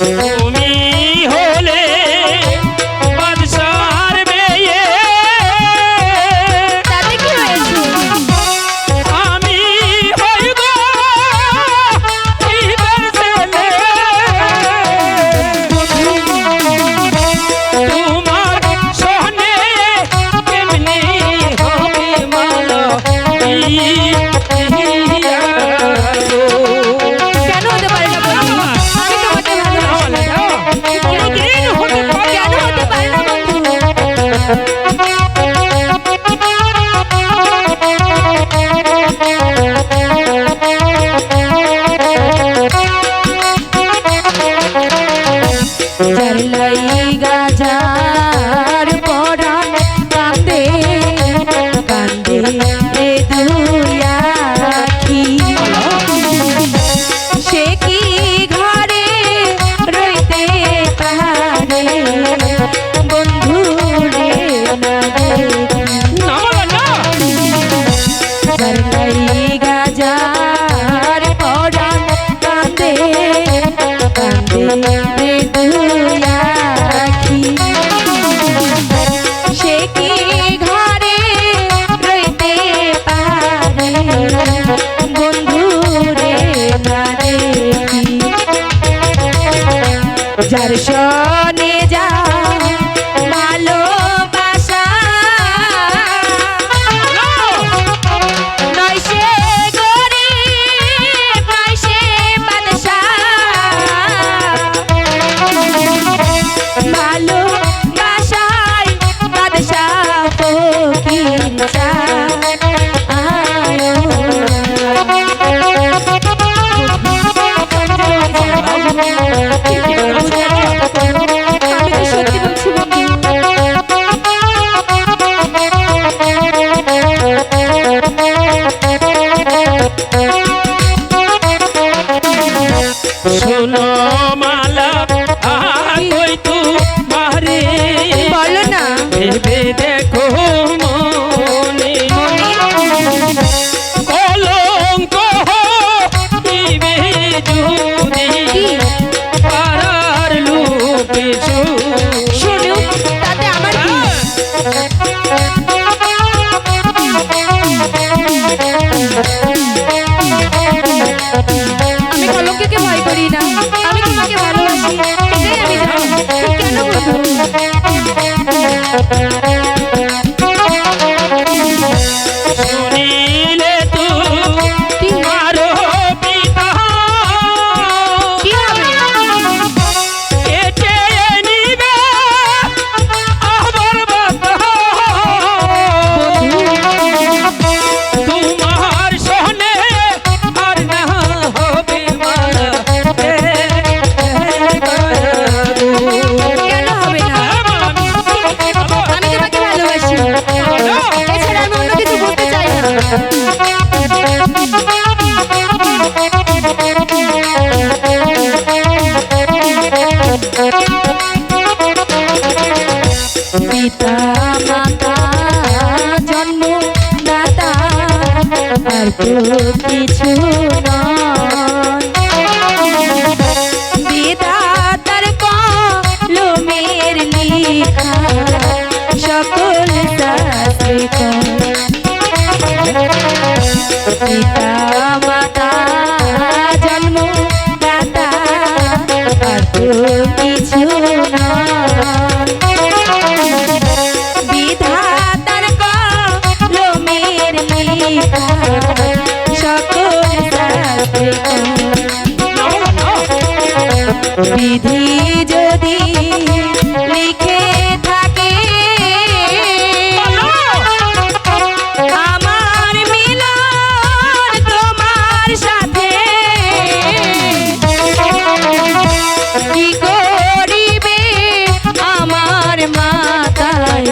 Yeah. Daddy Shark. এটাই আমি জানি কেন আর তো কিছু নয়। বিধাতার কলমের লেখা সকল সাথে পিতা বিধি যদি লিখে থাকে আমার মিলন তোমার সাথে। কি করিবে আমার মাতার